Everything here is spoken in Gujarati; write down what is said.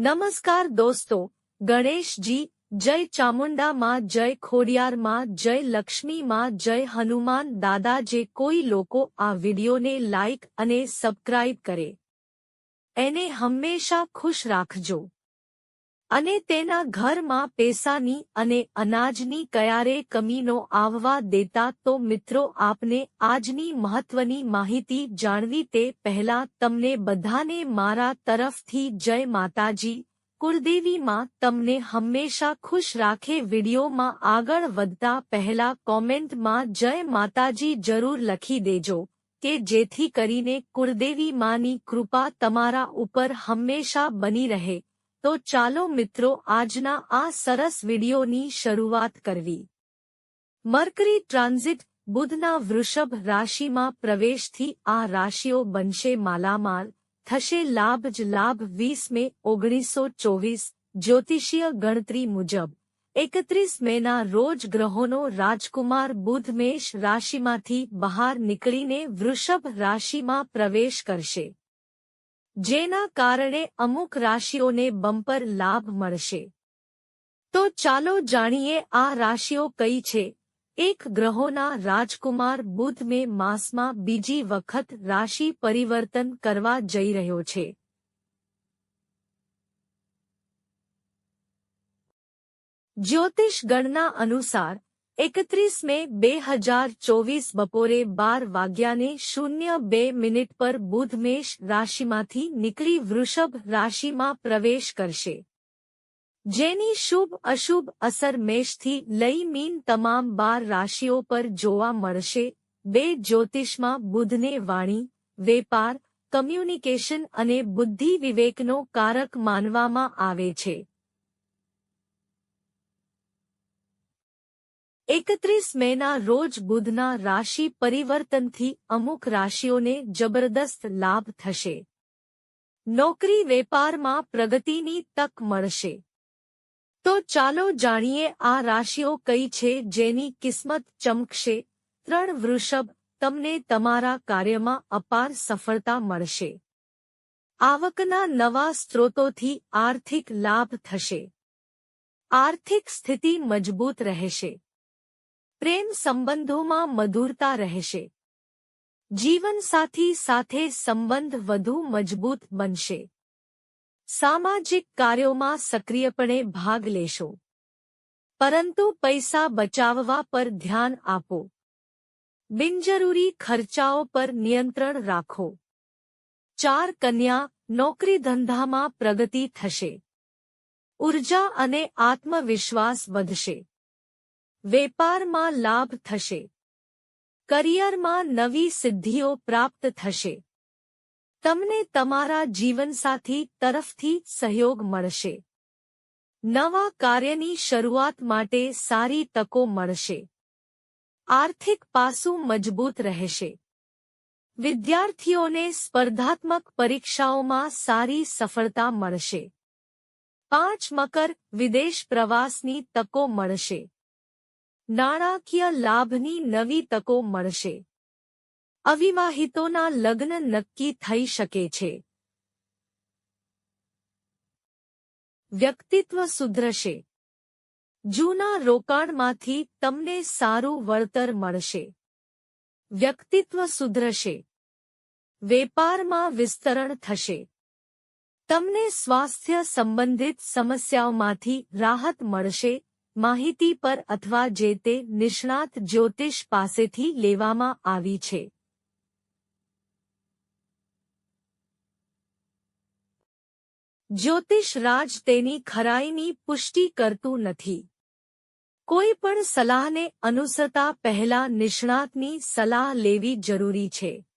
નમસ્કાર દોસ્તો, ગણેશજી, જય ચામુંડા માં, જય ખોડિયાર માં, જય લક્ષ્મી માં, જય હનુમાન દાદા જે કોઈ લોકો આ વિડિયોને લાઇક અને સબસ્ક્રાઇબ કરે. એને હંમેશા ખુશ રાખજો. અને તેના ઘરમાં પૈસાની અને અનાજની કયારે કમીનો આવવા દેતા તો મિત્રો આપને આજની મહત્વની માહિતી જાણવી તે પહેલા તમને બધાને મારા તરફથી જય માતાજી. કુળદેવીમાં તમને હંમેશા ખુશ રાખે વિડીયોમાં આગળ વધતા પહેલા કોમેન્ટમાં જય માતાજી જરૂર લખી દેજો કે જેથી કરીને કુળદેવી માની કૃપા તમારા ઉપર હંમેશા બની રહે. તો ચાલો મિત્રો આજના આ સરસ વિડીયોની શરૂઆત કરવી. મર્કરી ટ્રાન્ઝિટ બુધના વૃષભ રાશિમાં પ્રવેશથી આ રાશિઓ બનશે માલામાલ, થશે લાભ જ લાભ વીસ મે ઓગણીસો ચોવીસ, જ્યોતિષીય ગણતરી મુજબ. એકત્રીસ મેના રોજ ગ્રહોનો રાજકુમાર બુધ મેષ રાશિમાંથી બહાર નીકળીને વૃષભ રાશિમાં પ્રવેશ કરશે. જેના કારણે અમુક રાશિઓને બમ્પર લાભ મળશે. તો ચાલો જાણીએ આ રાશિઓ કઈ છે. એક ગ્રહોના રાજકુમાર બુધ મે માસમાં બીજી વખત રાશિ પરિવર્તન કરવા જઈ રહ્યો છે. જ્યોતિષ ગણના અનુસાર એકત્રીસ મે બે હજાર ચોવીસ બપોરે બાર વાગ્યાને શૂન્ય બે મિનિટ પર બુધ મેષ રાશિમાંથી નીકળી વૃષભ રાશિમાં પ્રવેશ કરશે. જેની શુભ અશુભ અસર મેષથી લઈ મીન તમામ બાર રાશિઓ પર જોવા મળશે. બે જ્યોતિષમાં બુધને વાણી, વેપાર, કમ્યુનિકેશન અને બુદ્ધિ વિવેકનો કારક માનવામાં આવે છે. એકત્રીસ મેના રોજ બુધના રાશિ પરિવર્તનથી અમુક રાશિઓને જબરદસ્ત લાભ થશે. નોકરી વેપારમાં પ્રગતિની તક મળશે. તો ચાલો જાણીએ આ રાશિઓ કઈ છે જેની કિસ્મત ચમકશે. ત્રણ વૃષભ, તમને તમારા કાર્યમાં અપાર સફળતા મળશે. આવકના નવા સ્ત્રોતોથી આર્થિક લાભ થશે. આર્થિક સ્થિતિ મજબૂત રહેશે. પ્રેમ સંબંધોમાં મધુરતા રહેશે. જીવનસાથી સાથે સંબંધ વધુ મજબૂત બનશે. સામાજિક કાર્યોમાં સક્રિયપણે ભાગ લેશો. પરંતુ પૈસા બચાવવા પર ધ્યાન આપો. બિનજરૂરી ખર્ચાઓ પર નિયંત્રણ રાખો. ચાર કન્યા નોકરી ધંધામાં પ્રગતિ થશે. ઊર્જા અને આત્મવિશ્વાસ વધશે. વેપારમાં લાભ થશે. કરિયરમાં નવી સિદ્ધિઓ પ્રાપ્ત થશે. તમને તમારા જીવનસાથી તરફથી સહયોગ મળશે. નવા કાર્યની શરૂઆત માટે સારી તકો મળશે. આર્થિક પાસું મજબૂત રહેશે. વિદ્યાર્થીઓને સ્પર્ધાત્મક પરીક્ષાઓમાં સારી સફળતા મળશે. પાંચ મકર વિદેશ પ્રવાસની તકો મળશે. નાણાકીય લાભની નવી તકો મળશે. અવિવાહિતોના લગ્ન નક્કી થઈ શકે છે. વ્યક્તિત્વ સુધરશે. જૂના રોકાણમાંથી તમને સારું વળતર મળશે. વ્યક્તિત્વ સુધરશે. વેપારમાં વિસ્તરણ થશે. તમને સ્વાસ્થ્ય સંબંધિત સમસ્યાઓમાંથી રાહત મળશે. માહિતી પર અથવા જે તે નિષ્ણાત જ્યોતિષ પાસેથી લેવામાં આવી છે. જ્યોતિષ રાજ તેની ખરાઈની પુષ્ટિ કરતું નથી. કોઈ પણ સલાહને અનુસરતા પહેલા નિષ્ણાતની સલાહ લેવી જરૂરી છે.